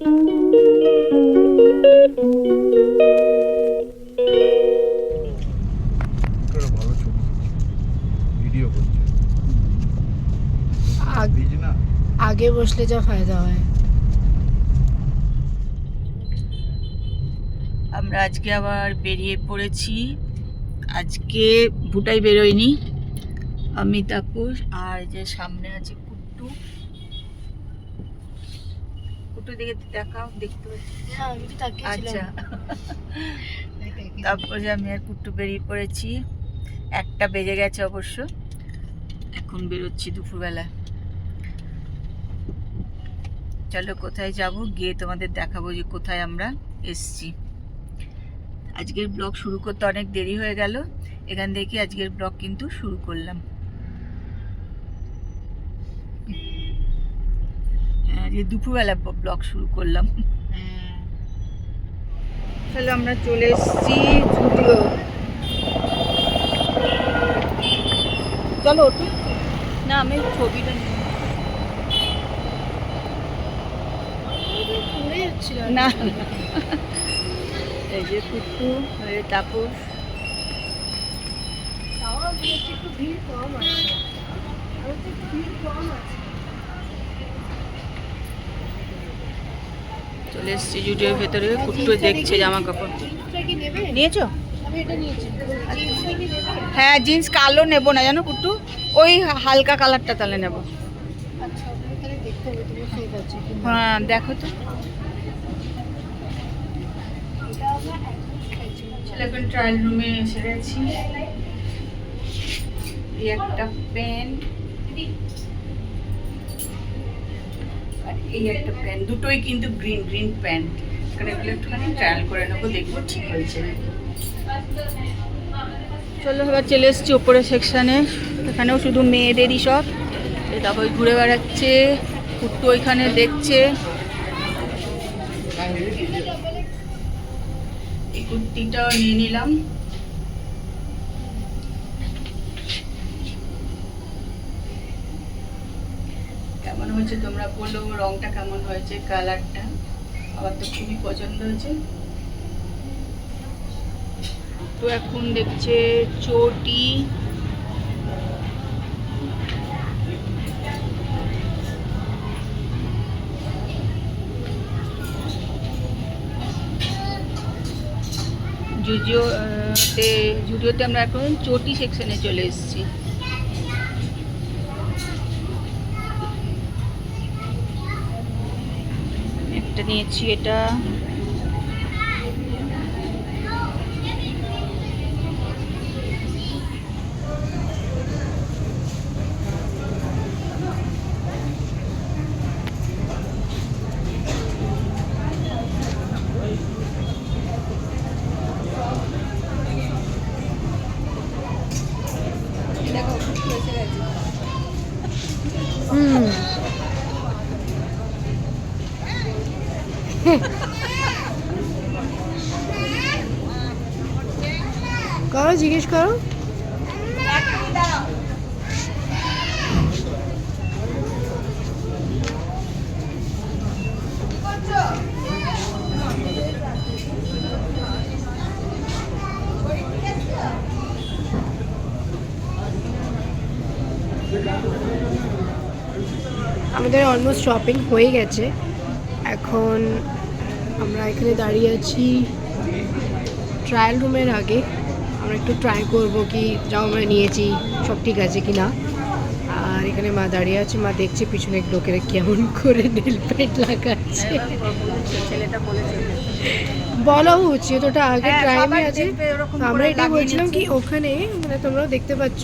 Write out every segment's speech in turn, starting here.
আগ- বসলে যা ফায়দা হয়। আমরা আজকে আবার বেরিয়ে পড়েছি। আজকে ভুটাই বেরোয়নি। আমি তাপস আর যে সামনে আছে কুট্টু। কুট্টু দিকে দেখাও দেখতে পাচ্ছি। হ্যাঁ আচ্ছা। তারপরে আমি আর কুট্টু বেরিয়ে পড়েছি। একটা বেজে গেছে অবশ্য। এখন বেরোচ্ছি দুপুরবেলা। চলো কোথায় যাব? গিয়ে তোমাদের দেখাবো যে কোথায় আমরা এসছি। আজকের ব্লগ শুরু করতে অনেক দেরি হয়ে গেল। এখান থেকে আজকের ব্লগ কিন্তু শুরু করলাম। আজকে দুপুরবেলা ব্লগ শুরু করলাম। তাহলে আমরা চলে এসেছি জুডিও। চলো ওঠো। না, আমি ছবিটা। না। এই যে এই তাপস। ভিড় কম আছে। ভিড় কম আছে। চলে এসেছি জুডিওর ভেতরে কুট্টু দেখছে জামা কাপড় জিন্সটা কি নেবে? নিয়েছো হ্যাঁ জিন্স কালো নেব না জানো কুট্টু ওই হালকা কালারটা তাহলে নেব। আচ্ছা। হ্যাঁ দেখো তো। এখন ট্রায়াল রুমে এসে গেছি। এই একটা পেন আর এই একটা পেন দুটোই কিন্তু গ্রিন গ্রিন প্যান্ট এখানে এগুলো একটুখানি ট্রায়াল করে নেব দেখব ঠিক হয়েছে চলো এবার চলে এসেছি ওপরের সেকশানে এখানেও শুধু মেয়েদেরই সব। ওই ঘুরে বেড়াচ্ছে কুট্টু ওইখানে দেখছে। এই কুর্তিটাও নিয়ে নিলাম। কেমন হয়েছে তোমরা বলো রংটা কেমন হয়েছে কালারটা? আমার তো খুবই পছন্দ হয়েছে। তো এখন দেখছে চটি। জুডিও আহ, তে জুডিওতে আমরা এখন চটি সেকশনে চলে এসেছি। একটা নিয়েছি এটা করো জিজ্ঞেস করো। আমাদের অলমোস্ট শপিং হয়ে গেছে। এখন আমরা এখানে দাঁড়িয়ে আছি ট্রায়াল রুমের আগে। আমরা একটু ট্রাই করব কি যাও আমরা নিয়েছি সব ঠিক আছে কি না আর এখানে মা দাঁড়িয়ে আছে মা দেখছে পিছনে লোকেরা কেমন করে নীল পেন্ট লাগাচ্ছে। বলেছে বলা উচিত ওটা আগে হ্যাঁ, ট্রাইমে আছে। ওরকম তো আমরা এটা বলছিলাম কি ওখানে মানে তোমরাও দেখতে পাচ্ছ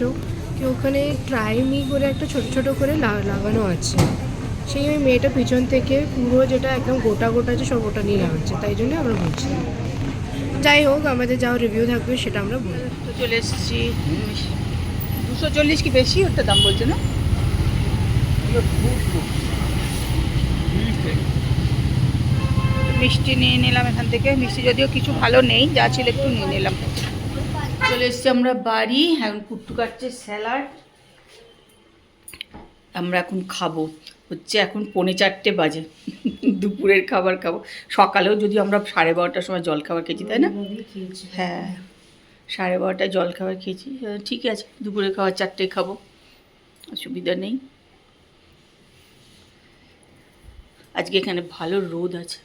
কি ওখানে ট্রাইমি করে একটা ছোট ছোট করে লাগানো আছে। সেই ওই মেয়েটা পিছন থেকে পুরো যেটা একদম গোটা গোটা আছে সব ওটা নিয়ে লাগাচ্ছে তাই জন্য আমরা বলছি। যাই হোক, আমাদের যা রিভিউ থাকবে সেটা আমরা বলব। তো চলে এসেছি। দুশো চল্লিশ কি বেশি? ওটা দাম বলছে না? মিষ্টি নিয়ে নিলাম এখান থেকে। মিষ্টি যদিও কিছু ভালো নেই, যা ছিল একটু নিয়ে নিলাম। চলে এসেছি আমরা বাড়ি। এখন কুট্টু কাটছে স্যালাড। আমরা এখন খাব। হচ্ছে এখন পৌনে চারটে বাজে। দুপুরের খাবার খাব। সকালেও যদি আমরা সাড়ে বারোটার সময় জল খাবার খেয়েছি তাই না? হ্যাঁ সাড়ে বারোটায় জল খাবার খেয়েছি। ঠিক আছে দুপুরে খাবার চারটে খাব। অসুবিধা নেই। আজকে এখানে ভালো রোদ আছে।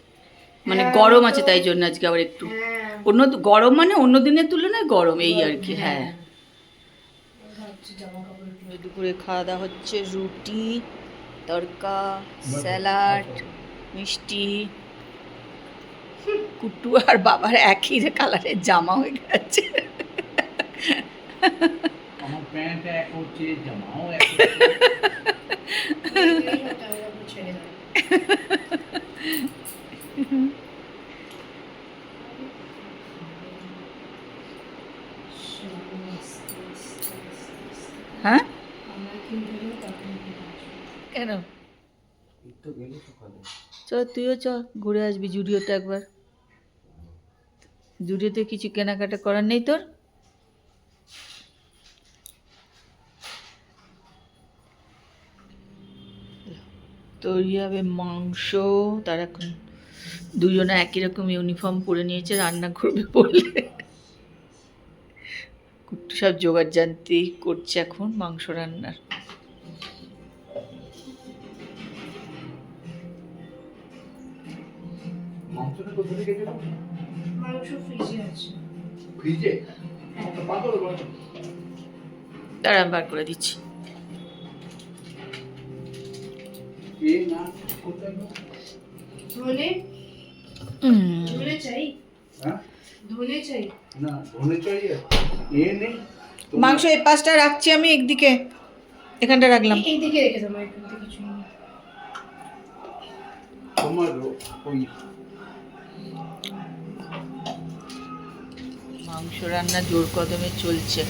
মানে হ্যাঁ, গরম আছে তাই জন্য আজকে আবার একটু হ্যাঁ। অন্য গরম মানে অন্য দিনের তুলনায় গরম এই আর কি হ্যাঁ। দুপুরে খাওয়া দাওয়া হচ্ছে রুটি তরকা স্যালাড মিষ্টি। কুটু আর বাবার একই কালারের জামা হয়ে গেছে। আমার প্যান্ট এক হচ্ছে জামাও এক ছেড়ে দাও হ্যাঁ কেন? তো গেলে সকালে চ তুইও চল ঘুরে আসবি জুডিওতে একবার। জুডিওতে কিছু কেনাকাটা করার নেই তোর? তৈরি হবে মাংস তার এখন দুজনে একই রকম ইউনিফর্ম পরে নিয়েছে রান্না করবে কুট্টু সব জোগাড় জানতি করছে এখন মাংস রান্নার। মাংসটা কোথা থেকে গেল মাংস ফ্রিজে আছে। ফ্রিজে আমি বার করে দিচ্ছি? ধনে? ধনে চাই। হ্যাঁ? ধনে চাই। না ধনে চাই এ নেই। মাংস এই পাশটা রাখছি আমি একদিকে। এখানটা রাখলাম। এই দিকে রেখে এখান থেকে কিছু তোমার ওই মাংস রান্না জোর কদমে চলছে।